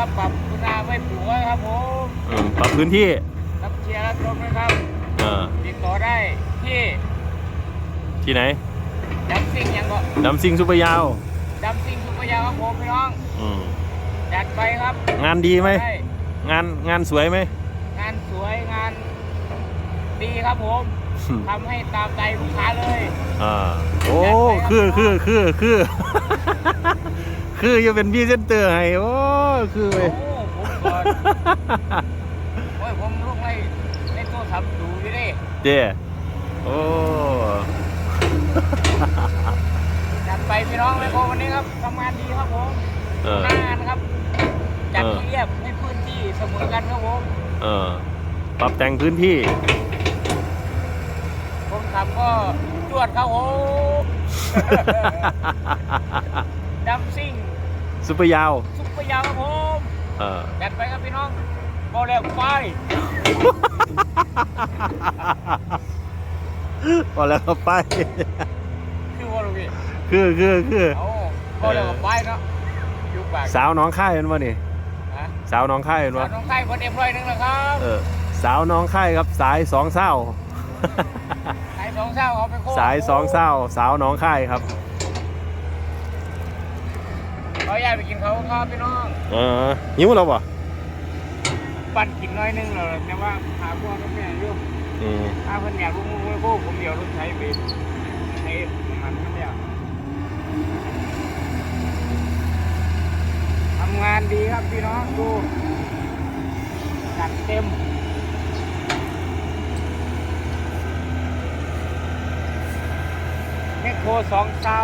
ครับปรับคุณอาไม่ปลูกไว้ครับผมอืมปรับพื้นที่รับเชียร์รับชมนะครับเออติดต่อได้ที่ที่ไหนดำซิงยังก็ดำซิงซุปเปอร์ยาวดำซิงสุปยาครับผมพี่น้องอืมจัดไปครับ งานดีไหมด้งานงานสวยไหมงานสวยงานดีครับผมอืมทำให้ตามใจลูกค้าเลยอ่าโอ้คือคือคือคือ คือจะเป็นพรี่เซนเตอร์ให้โอ้ คือไปโอ้ผมก่อนโอ้ยผมลงในในโทรศัพท์ดูดิเด้เจ้โอ้จัดไปพี่น้องเลยครับวันนี้ครับทำงานดีครับผมเออหน้างานครับ จัดเออให้เรียบให้พื้นที่เสมอกันครับผมเออ ปรับแต่งพื้นที่ ผมขับก็จวดครับผมดำซิ่ง ซุปเปอร์ยาว ซุปเปอร์ยาวครับผมเออจัดไปครับพี่น้องบอลแล้วไปพอแล้วก็ไป คือว่าลูกพี่คือคือคือเอาบอลแล้วก็ไปเนาะอยู่ปากสาวน้องค่ายเป็นวะนี่ฮะสาวน้องค่ายเป็นสาววะน้องไข่คนเอ็มร้อยหนึ่งแล้วครับเออสาวน้องค่ายครับสายสองเศร้าสายสองเช้าเขาไปโค้งสายสองเศร้าสาวน้องค่ายครับ เขาอยากไปกินเขาครับพี่น้องเออหิวแล้วปะปั่นกินน้อยนึงเลยแต่ว่าหาพวกกับแม่อยู่อืมถ้าเพิ่นอยากรู้มือพวกผมเดี๋ยวรถใช้ไปใช้มันมันเดียวทำงานดีครับพี่น้องดูจัดเต็มแมคโครสองเต้า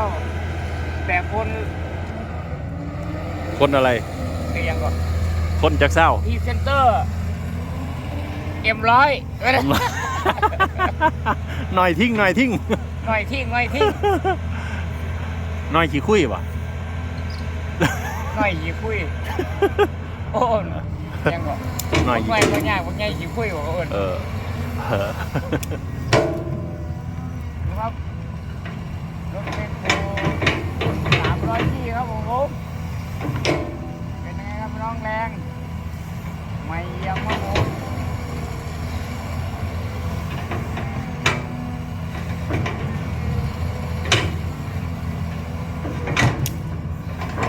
แต่คน คนอะไร เรียงก่อนคนจากเศร้า พรีเซนเตอร์เอ็มร้อยหน่อยทิ้งหน่อยทิ้งหน่อยทิ้งหน่อยทิ้งหน่อยขี้คุยปะหน่อยหยีคุยโอ้นยังก่อนหน่อยหขี้น่อยบางอย่างบางอย่างหยีคุยบอกว่าโอ้นเออเออนะครับรถแมคโครสามร้อยที่ครับผมเป็นยังไงครับพี่ น้องแรง ไม่เยี่ยมครับผม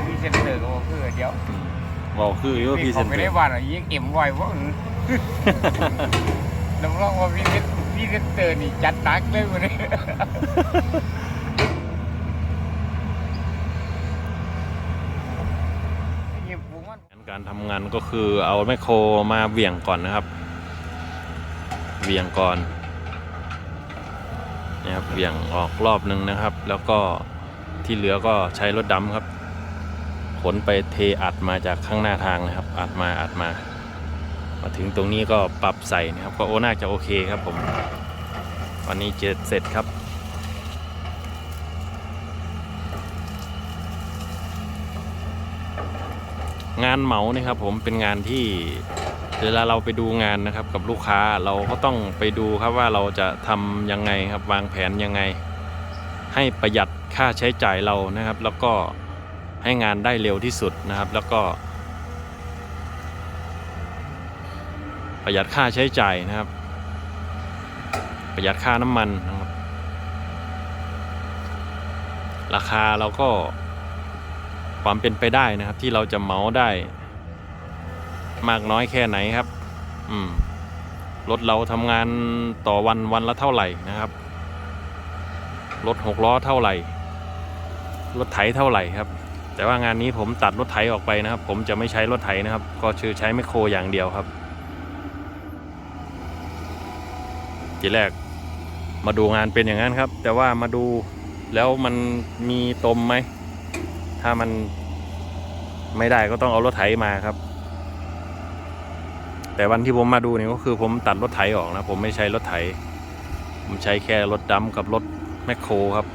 พรีเซนเตอร์ก็บอกคือเดี๋ยวบอกคืออยู่ว่าพรีเซนไม่เตอได้ร์ว่าหรอกยิ่งเอ็มไวว่าอือน้ำร้องว่าพรีเซนพรีเซนเตอร์นี่จัดหนักเลยวันนี้เก็บปุ๋งมัน การทำงานก็คือเอาแมคโครมาเหวี่ยงก่อนนะครับเหวี่ยงก่อนนะครับเหวี่ยงออกรอบหนึ่งนะครับ แล้วก็ที่เหลือก็ใช้รถดำครับ ขนไปเทอัดมาจากข้างหน้าทางนะครับ อัดมาอัดมามาถึงตรงนี้ก็ปรับใส่นะครับ ก็โอ้น่าจะโอเคครับผม วันนี้เจ็ดเสร็จครับ งานเหมาเนี่ยครับผมเป็นงานที่เวลาเราไปดูงานนะครับกับลูกค้าเราก็ต้องไปดูครับว่าเราจะทำยังไงครับวางแผนยังไง ให้ประหยัดค่าใช้จ่ายเรานะครับ แล้วก็ให้งานได้เร็วที่สุดนะครับ แล้วก็ ประหยัดค่าใช้จ่ายนะครับ ประหยัดค่าน้ำมันนะครับ ราคาเราก็ ความเป็นไปได้นะครับ ที่เราจะเมาได้ มากน้อยแค่ไหนครับ อืมรถเราทำงานต่อวันวันละเท่าไหร่นะครับรถหกล้อเท่าไหร่รถไถเท่าไหร่ครับ แต่ว่างานนี้ผมตัดรถไถออกไปนะครับ ผมจะไม่ใช้รถไถนะครับ ก็คือใช้ไมโครอย่างเดียวครับ ทีแรกมาดูงานเป็นอย่างนั้นครับ แต่ว่ามาดูแล้วมันมีตมไหม ถ้ามันไม่ได้ก็ต้องเอารถไถมาครับ แต่วันที่ผมมาดูเนี่ยก็คือผมตัดรถไถออกนะ ผมไม่ใช้รถไถ ผมใช้แค่รถดำกับรถแมคโครครับ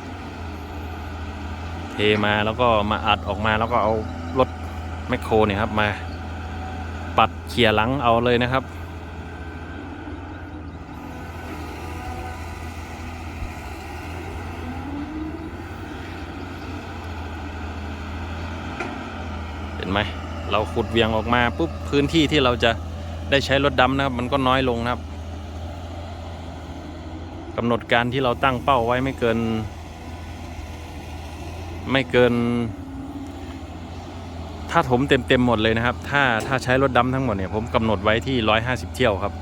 เทมาแล้วก็มาอัดออกมาแล้วก็เอารถแมคโครเนี่ยครับมา ปัดเขี่ยหลังเอาเลยนะครับ ไหมเราขุดเวียงออกมาปุ๊บพื้นที่ที่เราจะได้ใช้รถดำนะครับ มันก็น้อยลงนะครับกำหนดการที่เราตั้งเป้าไว้ไม่เกิน ไม่เกิน ถ้าถมเต็มเต็มหมดเลยนะครับ ถ้าถ้าใช้รถดำทั้งหมดเนี่ยผมกำหนดไว้ที่ 150 เที่ยวครับ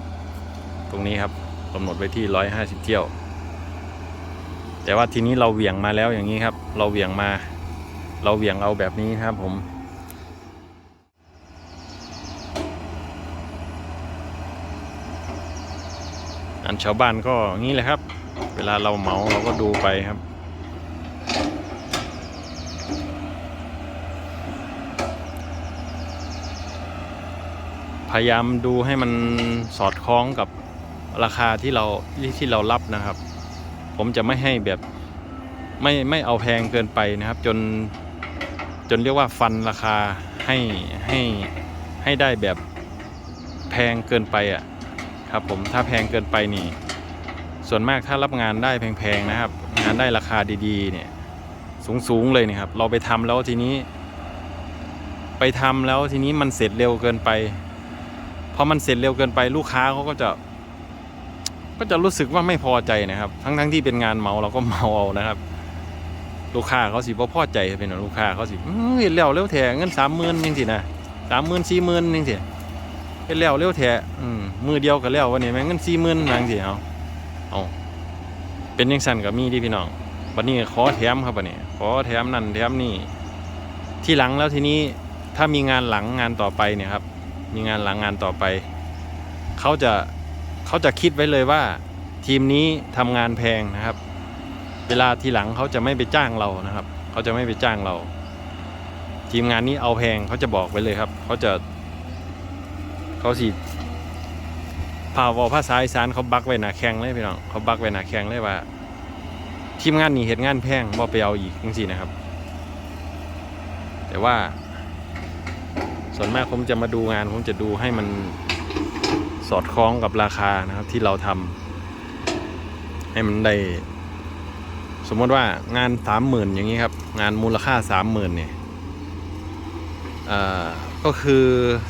ตรงนี้ครับกำหนดไว้ที่ 150 เที่ยว แต่ว่าทีนี้เราเหวี่ยงมาแล้วอย่างนี้ครับ เราเหวี่ยงมา เราเหวี่ยงเอาแบบนี้ครับผม อันชาวบ้านก็งี้แหละครับ เวลาเราเหมาเราก็ดูไปครับพยายามดูให้มันสอดคล้องกับราคาที่เราที่ที่เรารับนะครับ ผมจะไม่ให้แบบไม่ไม่เอาแพงเกินไปนะครับ จนจนเรียกว่าฟันราคาให้ให้ให้ได้แบบแพงเกินไปอะ ครับผมถ้าแพงเกินไปนี่ ส่วนมากถ้ารับงานได้แพงๆนะครับ งานได้ราคาดีๆ เนี่ย สูงๆเลยนี่ครับ เราไปทำแล้วทีนี้ ไปทำแล้วทีนี้มันเสร็จเร็วเกินไปพอมันเสร็จเร็วเกินไปลูกค้าเขาก็จะ ก็จะรู้สึกว่าไม่พอใจนะครับ ทั้งๆทที่เป็นงานเมาเราก็เมาเอานะครับ ลูกค้าเขาสิบ่พอใจเป็นลูกค้าเขาสิเห็นแล้วเร็วแถเงินสามหมื่นยังสินะสามหมื่นสี่หมื่นยังสิ เห็นแล้วเร็วแถอืมมือเดียวก็แล้ววันนี้แม่งเงินสี่หมื่นยังสิเอาเอาเป็นยังสั่นกับมีดิพี่น้องวันนี้ขอแถมครับวันนี้ขอแถมนั่นแถมนี่ที่หลังแล้วทีนี้ถ้ามีงานหลังงานต่อไปเนี่ยครับ มีงานหลังงานต่อไปเขาจะเขาจะคิดไว้เลยว่า ทีมนี้ทำงานแพงนะครับ เวลาทีหลังเขาจะไม่ไปจ้างเรานะครับ เขาจะไม่ไปจ้างเรา ทีมงานนี้เอาแพงเขาจะบอกไว้เลยครับ เขาจะ เขาสิพาวอภาษาอีสานเขาบักไว้หนาแข้งเลยพี่น้องเขาบักไว้หนาแข้งเลยว่า ทีมงานนี้เห็นงานแพงบ่ไปเอาอีกจริงๆนะครับ แต่ว่า ส่วนมากผมจะมาดูงานผมจะดูให้มันสอดคล้องกับราคานะครับที่เราทำให้มันได้ สมมติว่างานสามหมื่นอย่างนี้ครับ งานมูลค่าสามหมื่นเนี่ยอ่า ก็คือ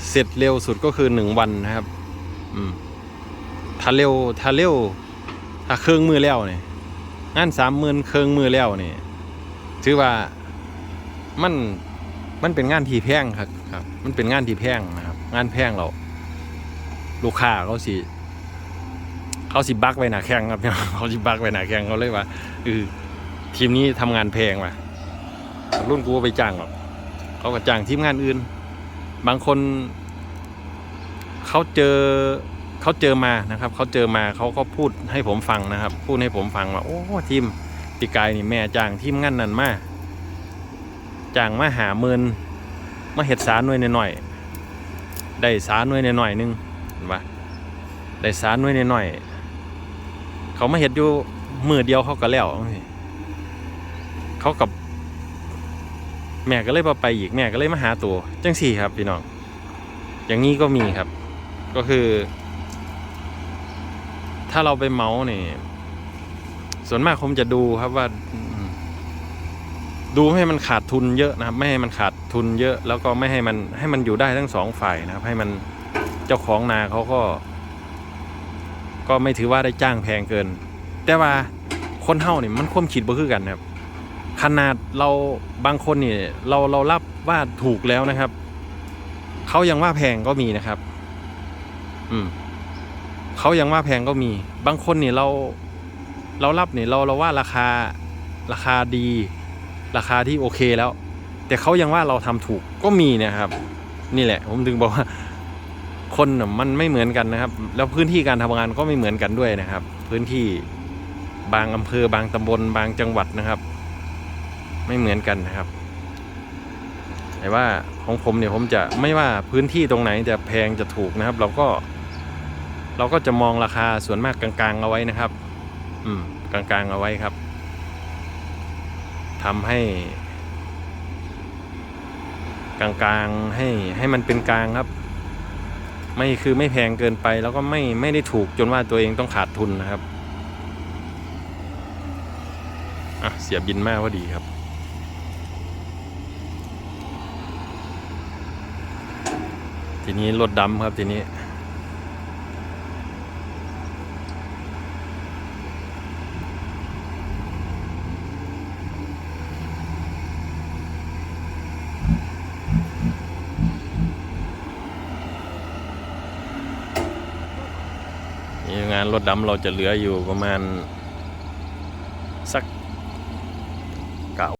เสร็จเร็วสุดก็คือหนึ่งวันนะครับ อืมถ้าเร็วถ้าเร็วถ้าเครื่องมือแล้วเนี่ยงานสามหมื่นเครื่องมือแล้วเนี่ยถือว่ามันมันเป็นงานที่แพงครับครับ มันเป็นงานที่แพงนะครับ งานแพงเรา ลูกค้าเขาสิเขาสิบักไว้หนาแข้งครับเขาสิบักไว้หนาแข้งเขาเลยว่าเออทีมนี้ทำงานแพงว่ะรุ่นกูไปจ้างหรอกเขาก็จ้างทีมงานอื่น บางคนเขาเจอเขาเจอมานะครับเขาเจอมาเขาก็พูดให้ผมฟังนะครับ พูดให้ผมฟังว่าโอ้ทีมปีกายนี่แม่จ้างทีมงานนั้นมาจ้างมาหาเมินมาเห็ดสารหน่วยหน่อยๆได้สารหน่วยหน่อยๆหนึงเห็นปะได้สารไว้หน่อยๆเขามาเห็ดอยู่มือเดียวเขาก็แล้วเขากับ แม่ก็เลยพาไปอีกแม่ก็เลยมาหาตัวจังสี่ครับพี่น้อง อย่างนี้ก็มีครับ ก็คือ ถ้าเราไปเมาส์เนี่ยส่วนมากผมจะดูครับว่า ดูไม่ให้มันขาดทุนเยอะนะครับ ไม่ให้มันขาดทุนเยอะ แล้วก็ไม่ให้มันให้มันอยู่ได้ทั้งสองฝ่ายนะครับ ให้มันเจ้าของนาเขาก็ ก็ไม่ถือว่าได้จ้างแพงเกิน แต่ว่าคนเฮาเนี่ยมันควมคิดบ่คือกันนะครับ ขนาดเราบางคนเนี่ยเราเรารับว่าถูกแล้วนะครับ เขายังว่าแพงก็มีนะครับ อืมเขายังว่าแพงก็มี บางคนเนี่ยเรา เรารับเนี่ยเราเราว่าราคาราคาดี ราคาที่โอเคแล้ว แต่เขายังว่าเราทำถูกก็มีนะครับ นี่แหละ ผมถึงบอกว่า คนมันไม่เหมือนกันนะครับ แล้วพื้นที่การทำงานก็ไม่เหมือนกันด้วยนะครับ พื้นที่บางอำเภอบางตำบลบางจังหวัดนะครับ ไม่เหมือนกันนะครับ แต่ว่าของผมเนี่ยผมจะไม่ว่าพื้นที่ตรงไหนจะแพงจะถูกนะครับ เราก็ เราก็จะมองราคาส่วนมากกลางๆเอาไว้นะครับ อืมกลางๆเอาไว้ครับทำให้ กลางๆให้ให้มันเป็นกลางครับ ไม่คือไม่แพงเกินไป แล้วก็ไม่ไม่ได้ถูกจนว่าตัวเองต้องขาดทุนนะครับอะเสียบินมากพอดีครับ ทีนี้รถดำครับทีนี้นี่งานรถดำเราจะเหลืออยู่ประมาณ